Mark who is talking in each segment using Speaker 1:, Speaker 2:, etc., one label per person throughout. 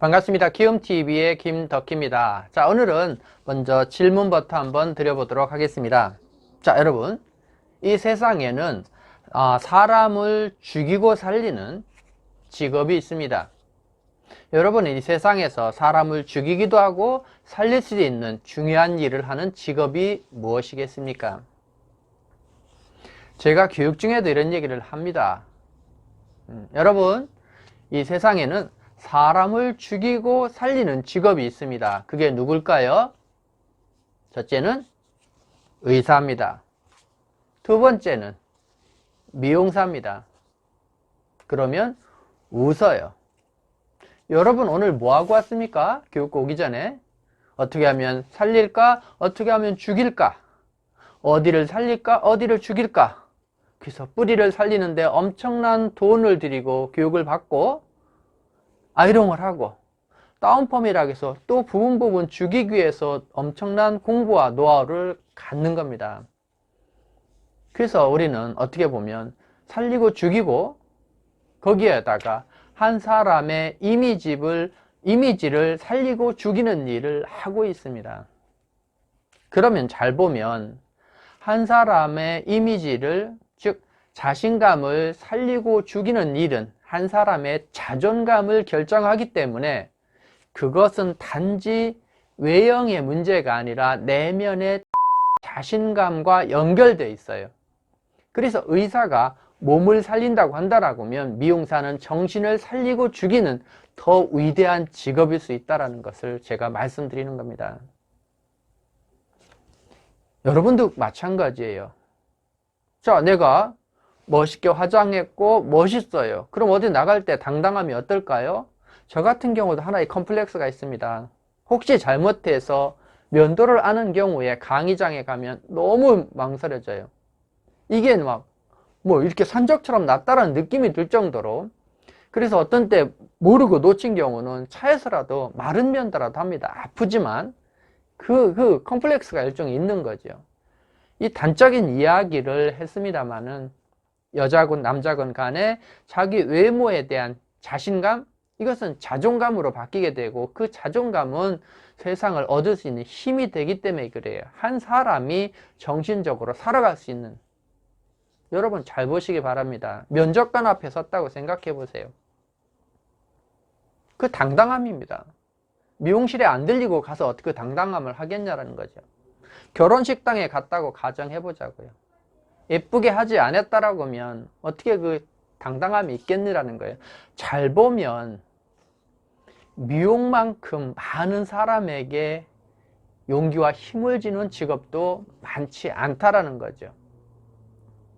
Speaker 1: 반갑습니다. 키움TV의 김덕희입니다. 자, 오늘은 먼저 질문부터 한번 드려보도록 하겠습니다. 자, 여러분. 이 세상에는 아, 사람을 죽이고 살리는 직업이 있습니다. 여러분은 이 세상에서 사람을 죽이기도 하고 살릴 수도 있는 중요한 일을 하는 직업이 무엇이겠습니까? 제가 교육 중에도 이런 얘기를 합니다. 음, 여러분, 이 세상에는 사람을 죽이고 살리는 직업이 있습니다. 그게 누굴까요? 첫째는 의사입니다. 두 번째는 미용사입니다. 그러면 웃어요. 여러분 오늘 뭐하고 왔습니까? 교육 오기 전에 어떻게 하면 살릴까? 어떻게 하면 죽일까? 어디를 살릴까? 어디를 죽일까? 그래서 뿌리를 살리는데 엄청난 돈을 들이고 교육을 받고 아이롱을 하고 다운펌이라 해서 또 부분 부분 죽이기 위해서 엄청난 공부와 노하우를 갖는 겁니다. 그래서 우리는 어떻게 보면 살리고 죽이고 거기에다가 한 사람의 이미지를, 이미지를 살리고 죽이는 일을 하고 있습니다. 그러면 잘 보면 한 사람의 이미지를 즉 자신감을 살리고 죽이는 일은 한 사람의 자존감을 결정하기 때문에 그것은 단지 외형의 문제가 아니라 내면의 자신감과 연결되어 있어요. 그래서 의사가 몸을 살린다고 한다라고 하면 미용사는 정신을 살리고 죽이는 더 위대한 직업일 수 있다는 것을 제가 말씀드리는 겁니다. 여러분도 마찬가지예요. 자, 내가 멋있게 화장했고 멋있어요. 그럼 어디 나갈 때 당당함이 어떨까요? 저 같은 경우도 하나의 컴플렉스가 있습니다. 혹시 잘못해서 면도를 아는 경우에 강의장에 가면 너무 망설여져요. 이게 막 뭐 이렇게 산적처럼 낫다라는 느낌이 들 정도로 그래서 어떤 때 모르고 놓친 경우는 차에서라도 마른 면도라도 합니다. 아프지만 그, 그 컴플렉스가 일종의 있는 거죠. 이 단적인 이야기를 했습니다마는 여자건 남자건 간에 자기 외모에 대한 자신감 이것은 자존감으로 바뀌게 되고 그 자존감은 세상을 얻을 수 있는 힘이 되기 때문에 그래요. 한 사람이 정신적으로 살아갈 수 있는 여러분 잘 보시기 바랍니다. 면접관 앞에 섰다고 생각해 보세요. 그 당당함입니다. 미용실에 안 들리고 가서 어떻게 그 당당함을 하겠냐라는 거죠. 결혼식당에 갔다고 가정해 보자고요. 예쁘게 하지 않았다라고 하면 어떻게 그 당당함이 있겠느라는 거예요. 잘 보면 미용만큼 많은 사람에게 용기와 힘을 주는 직업도 많지 않다라는 거죠.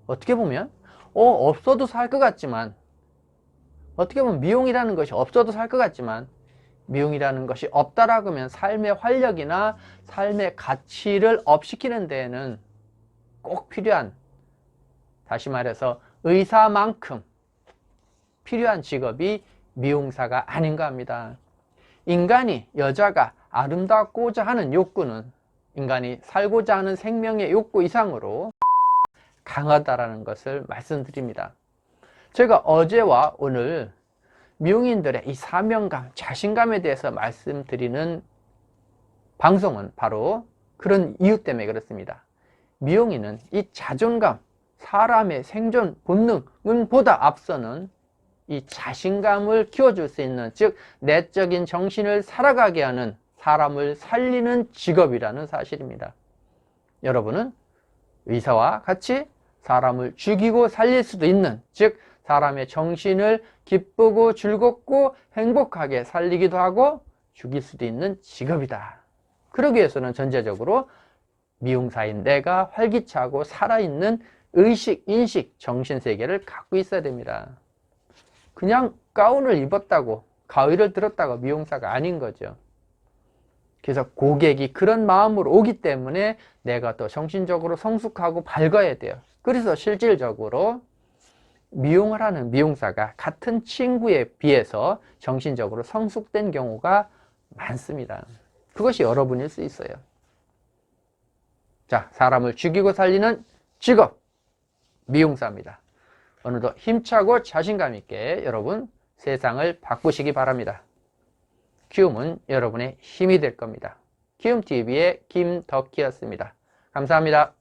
Speaker 1: 어떻게 보면 어 없어도 살 것 같지만 어떻게 보면 미용이라는 것이 없어도 살 것 같지만 미용이라는 것이 없다라고 하면 삶의 활력이나 삶의 가치를 업시키는 데에는 꼭 필요한 다시 말해서 의사만큼 필요한 직업이 미용사가 아닌가 합니다. 인간이 여자가 아름답고자 하는 욕구는 인간이 살고자 하는 생명의 욕구 이상으로 강하다라는 것을 말씀드립니다. 제가 어제와 오늘 미용인들의 이 사명감, 자신감에 대해서 말씀드리는 방송은 바로 그런 이유 때문에 그렇습니다. 미용인은 이 자존감, 사람의 생존 본능은 보다 앞서는 이 자신감을 키워줄 수 있는 즉 내적인 정신을 살아가게 하는 사람을 살리는 직업이라는 사실입니다. 여러분은 의사와 같이 사람을 죽이고 살릴 수도 있는 즉 사람의 정신을 기쁘고 즐겁고 행복하게 살리기도 하고 죽일 수도 있는 직업이다. 그러기 위해서는 전제적으로 미용사인 내가 활기차고 살아있는 의식, 인식, 정신세계를 갖고 있어야 됩니다. 그냥 가운을 입었다고 가위를 들었다고 미용사가 아닌 거죠. 그래서 고객이 그런 마음으로 오기 때문에 내가 또 정신적으로 성숙하고 밝아야 돼요. 그래서 실질적으로 미용을 하는 미용사가 같은 친구에 비해서 정신적으로 성숙된 경우가 많습니다. 그것이 여러분일 수 있어요. 자, 사람을 죽이고 살리는 직업, 미용사입니다. 오늘도 힘차고 자신감 있게 여러분 세상을 바꾸시기 바랍니다. 키움은 여러분의 힘이 될 겁니다. 키움TV의 김덕희였습니다. 감사합니다.